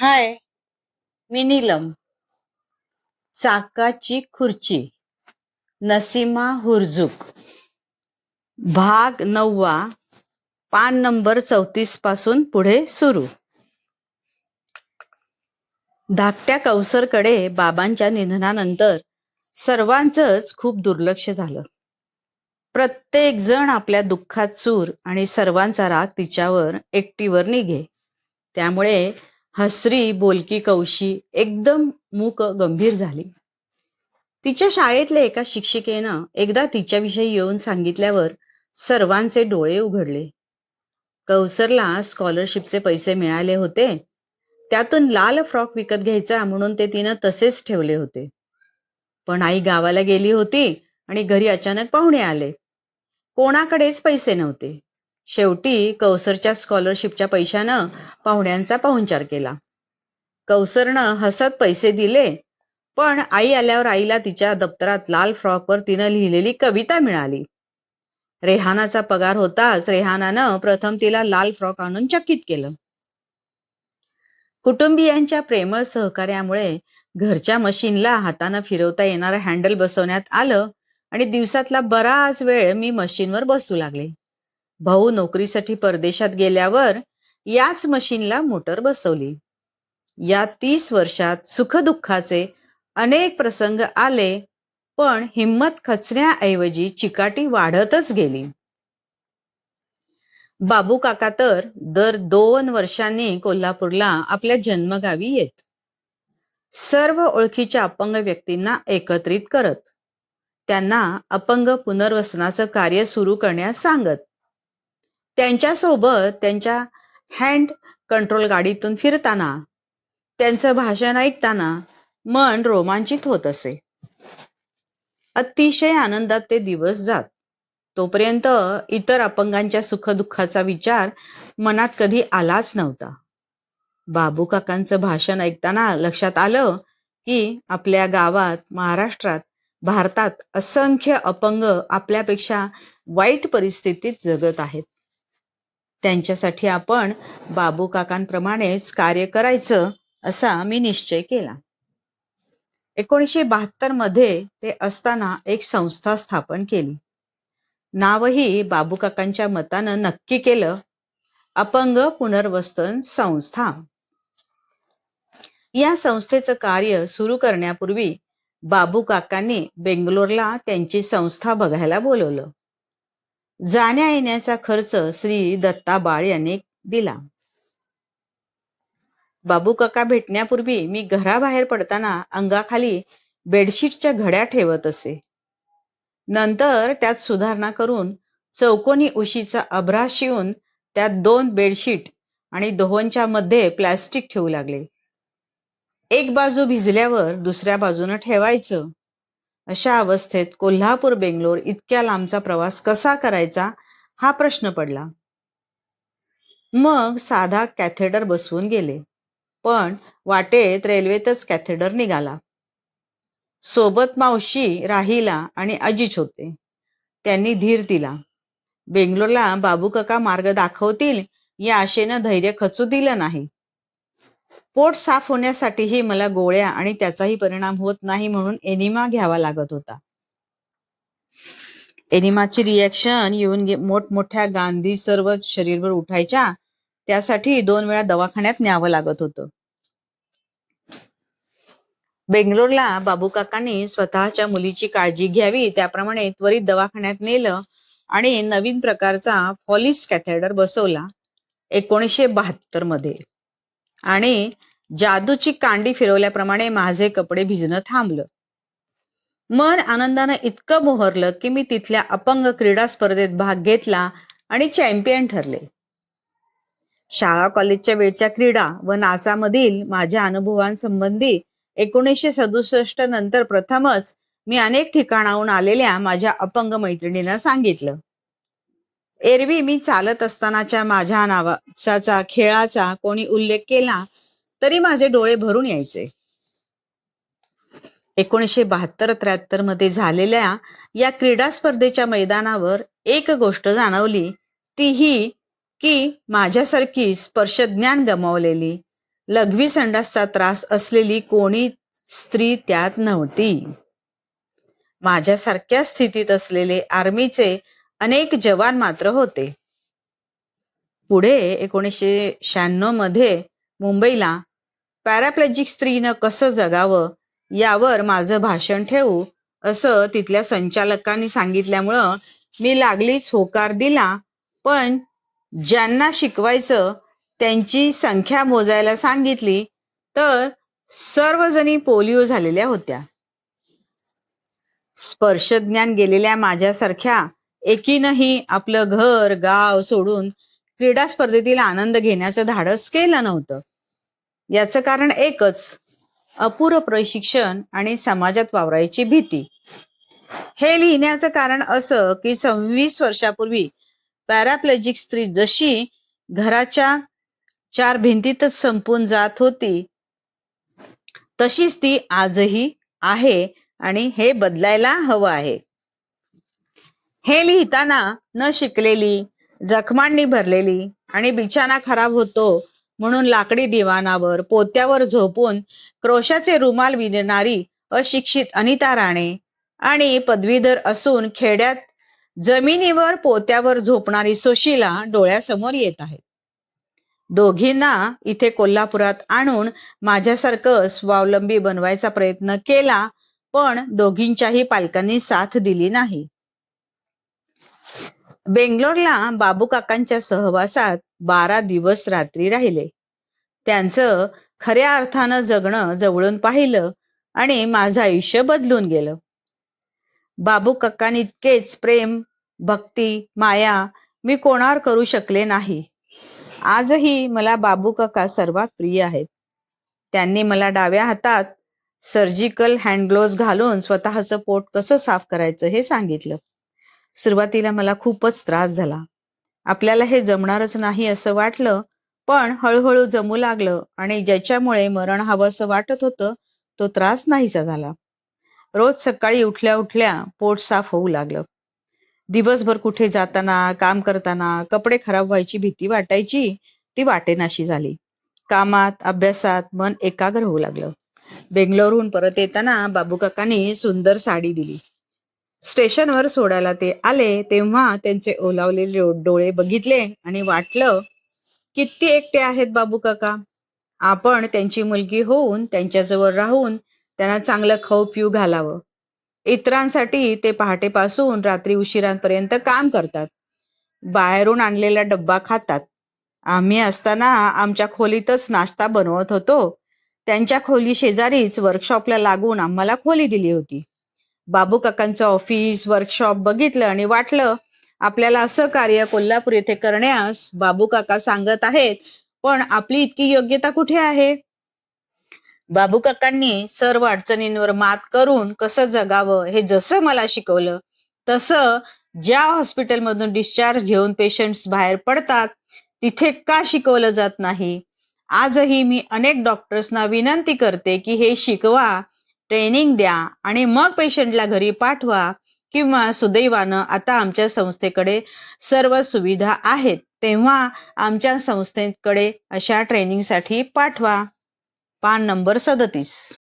हाय. मी नीलम. चाकाची खुर्ची. नसीमा हुरजुक. भाग नववा. पान नंबर चौतीसपासून पुढे सुरू. धाकट्या कौसरकडे बाबांच्या निधनानंतर सर्वांचंच खूप दुर्लक्ष झालं. प्रत्येक जण आपल्या दुःखात चूर आणि सर्वांचा राग तिच्यावर एकटीवर निघे. त्यामुळे हसरी बोलकी कौशी एकदम मूक गंभीर झाली. तिच्या शाळेतल्या एका शिक्षिकेनं एकदा तिच्याविषयी येऊन सांगितल्यावर सर्वांचे डोळे उघडले. कौसरला स्कॉलरशिपचे पैसे मिळाले होते. त्यातून लाल फ्रॉक विकत घ्यायचा म्हणून ते तिनं तसेच ठेवले होते. पण आई गावाला गेली होती आणि घरी अचानक पाहुणे आले. कोणाकडेच पैसे नव्हते. शेवटी कौसरच्या स्कॉलरशिपच्या पैशानं पाहुण्यांचा पाहुणचार केला. कौसरनं हसत पैसे दिले पण आई आल्यावर आईला तिच्या दप्तरात लाल फ्रॉकवर तिनं लिहिलेली कविता मिळाली. रेहानाचा पगार होताच रेहानानं प्रथम तिला लाल फ्रॉक आणून चकित केलं. कुटुंबियांच्या प्रेमळ सहकार्यामुळे घरच्या मशीनला हातानं फिरवता येणारं हँडल बसवण्यात आलं आणि दिवसातला बराच वेळ मी मशीनवर बसू लागले. भाऊ नोकरीसाठी परदेशात गेल्यावर याच मशीनला मोटर बसवली. या तीस वर्षात सुखदुःखाचे अनेक प्रसंग आले पण हिंमत खचण्याऐवजी चिकाटी वाढतच गेली. बाबू काका तर दर दोन वर्षांनी कोल्हापूरला आपल्या जन्मगावी येत. सर्व ओळखीच्या अपंग व्यक्तींना एकत्रित करत. त्यांना अपंग पुनर्वसनाचं कार्य सुरू करण्यास सांगत. त्यांच्यासोबत त्यांच्या हँड कंट्रोल गाडीतून फिरताना त्यांचं भाषण ऐकताना मन रोमांचित होत असे. अतिशय आनंदात ते दिवस जात. तोपर्यंत इतर अपंगांच्या सुखदुःखाचा विचार मनात कधी आलाच नव्हता. बाबू काकांचं भाषण ऐकताना लक्षात आलं की आपल्या गावात महाराष्ट्रात भारतात असंख्य अपंग आपल्यापेक्षा वाईट परिस्थितीत जगत आहेत. त्यांच्यासाठी आपण बाबू काकांप्रमाणेच कार्य करायचं असा मी निश्चय केला. एकोणीसशे बहात्तरमध्ये ते असताना एक संस्था स्थापन केली. नावही बाबू काकांच्या मतानं नक्की केलं. अपंग पुनर्वसन संस्था. या संस्थेचं कार्य सुरू करण्यापूर्वी बाबू काकांनी बेंगलोरला त्यांची संस्था बघायला बोलवलं. जाण्या येण्याचा खर्च श्री दत्ता बाळ यांनी दिला. बाबू काका भेटण्यापूर्वी मी घराबाहेर पडताना अंगाखाली बेडशीटच्या घड्या ठेवत असे. नंतर त्यात सुधारणा करून चौकोनी उशीचा अभ्रा शिवून त्यात दोन बेडशीट आणि दोहोंच्या मध्ये प्लॅस्टिक ठेवू लागले. एक बाजू भिजल्यावर दुसऱ्या बाजूनं ठेवायचं. अशा अवस्थेत कोल्हापूर बेंगलोर इतक्या लांबचा प्रवास कसा करायचा? हा प्रश्न पडला. मग साधा कॅथेडर बसवून गेले. पण वाटेत रेल्वेतच कॅथेडर निघाला. सोबत मावशी राहिला आणि अजिज होते. त्यांनी धीर दिला. बेंगलोरला बाबू काका मार्ग दाखवतील या आशेनं धैर्य खचू दिलं नाही. पोट साफ होण्यासाठीही मला गोळ्या आणि त्याचाही परिणाम होत नाही म्हणून एनिमा घ्यावा लागत होता. एनिमाची रिॲक्शन येऊन मोठमोठ्या गांधी सर्व शरीरभर उठायच्या त्यासाठी दोन वेळा दवाखान्यात न्यावं लागत होतं. बेंगलोरला बाबू काकांनी स्वतःच्या मुलीची काळजी घ्यावी त्याप्रमाणे त्वरित दवाखान्यात नेलं आणि नवीन प्रकारचा फॉलिस कॅथेडर बसवला. एकोणीसशे बहात्तरमध्ये आणि जादूची कांडी फिरवल्याप्रमाणे माझे कपडे भिजणं थांबलं. मन आनंदानं इतकं मोहरलं की मी तिथल्या अपंग क्रीडा स्पर्धेत भाग घेतला आणि चॅम्पियन ठरले. शाळा कॉलेजच्या वेळच्या क्रीडा व नाचामधील माझ्या अनुभवांसंबंधी एकोणीसशे सदुसष्ट नंतर प्रथमच मी अनेक ठिकाणाहून आलेल्या माझ्या अपंग मैत्रिणींना सांगितलं. एरवी मी चालत असतानाच्या माझ्या नावाचा खेळाचा कोणी उल्लेख केला तरी माझे डोळे भरून यायचे. एकोणीसशे बहात्तर त्र्याहत्तरमध्ये झालेल्या या क्रीडा स्पर्धेच्या मैदानावर एक गोष्ट जाणवली. ती ही की माझ्यासारखी स्पर्शज्ञान गमावलेली लघवी संडासचा त्रास असलेली कोणी स्त्री त्यात नव्हती. माझ्यासारख्या स्थितीत असलेले आर्मीचे अनेक जवान मात्र होते. पुढे एकोणीसशे शहाण्णवमध्ये मुंबईला पॅराप्लेजिक स्त्रीनं कसं जगावं यावर माझं भाषण ठेवू असं तिथल्या संचालकांनी सांगितल्यामुळं मी लागलीच होकार दिला. पण ज्यांना शिकवायचं त्यांची संख्या मोजायला सांगितली तर सर्वजणी पोलिओ झालेल्या होत्या. स्पर्शज्ञान गेलेल्या माझ्यासारख्या एकीनंही आपलं घर गाव सोडून क्रीडा स्पर्धेतील आनंद घेण्याचं धाडस केलं नव्हतं. याचं कारण एकच अपुरं प्रशिक्षण आणि समाजात वावरायची भीती. हे लिहिण्याचं कारण असं की सव्वीस वर्षापूर्वी पॅराप्लेजिक स्त्री जशी घराच्या चार भिंतीतच संपून जात होती तशीच ती आजही आहे आणि हे बदलायला हवं आहे. हे लिहिताना न शिकलेली जखमांनी भरलेली आणि बिछाना खराब होतो म्हणून लाकडी दिवाणावर पोत्यावर झोपून क्रोशाचे रुमाल विणणारी अशिक्षित अनिता राणे आणि पदवीधर असून खेड्यात जमिनीवर पोत्यावर झोपणारी सुशीला डोळ्यासमोर येत आहेत. दोघींना इथे कोल्हापुरात आणून माझ्यासारखं स्वावलंबी बनवायचा प्रयत्न केला पण दोघींच्याही पालकांनी साथ दिली नाही. बेंगलोरला बाबू काकांच्या सहवासात बारा दिवस रात्री राहिले. त्यांचं खऱ्या अर्थानं जगणं जवळून पाहिलं आणि माझं आयुष्य बदलून गेलं. बाबू काकांइतकेच प्रेम भक्ती माया मी कोणावर करू शकले नाही. आजही मला बाबू काका सर्वात प्रिय आहेत. त्यांनी मला डाव्या हातात सर्जिकल हँडग्लोव्ज घालून स्वतःचं पोट कसं साफ करायचं हे सांगितलं. सुरुवातीला मला खूपच त्रास झाला. आपल्याला हे जमणारच नाही असं वाटलं पण हळूहळू जमू लागलं आणि ज्याच्यामुळे मरण हवं असं वाटत होतं तो त्रास नाहीसा झाला. रोज सकाळी उठल्या उठल्या पोट साफ होऊ लागलं. दिवसभर कुठे जाताना काम करताना कपडे खराब व्हायची भीती वाटायची ती वाटेनाशी झाली. कामात अभ्यासात मन एकाग्र होऊ लागलं. बेंगलोरहून परत येताना बाबू काकांनी सुंदर साडी दिली. स्टेशनवर सोडायला ते आले तेव्हा त्यांचे ओलावलेले डोळे बघितले आणि वाटलं किती एकटे आहेत बाबू काका. आपण त्यांची मुलगी होऊन त्यांच्याजवळ राहून त्यांना चांगलं खाऊ पिऊ घालावं. इतरांसाठी ते पहाटेपासून रात्री उशिरांपर्यंत काम करतात. बाहेरून आणलेला डब्बा खातात. आम्ही असताना आमच्या खोलीतच नाश्ता बनवत होतो. त्यांच्या खोली शेजारीच वर्कशॉपला लागून आम्हाला खोली दिली होती. बाबू काकांचं ऑफिस वर्कशॉप बघितलं आणि वाटलं आपल्याला असं कार्य कोल्हापूर येथे करण्यास बाबू काका सांगत आहेत पण आपली इतकी योग्यता कुठे आहे? बाबू काकांनी सर्व अडचणींवर मात करून कसं जगावं हे जसं मला शिकवलं तसं ज्या हॉस्पिटलमधून डिस्चार्ज घेऊन पेशंट्स बाहेर पडतात तिथे का शिकवलं जात नाही? आजही मी अनेक डॉक्टर्सना विनंती करते की हे शिकवा ट्रेनिंग द्या आणि मग पेशंटला घरी पाठवा किंवा सुदैवानं आता आमच्या संस्थेकडे सर्व सुविधा आहेत तेव्हा आमच्या संस्थेकडे अशा ट्रेनिंगसाठी पाठवा. पान नंबर सदतीस.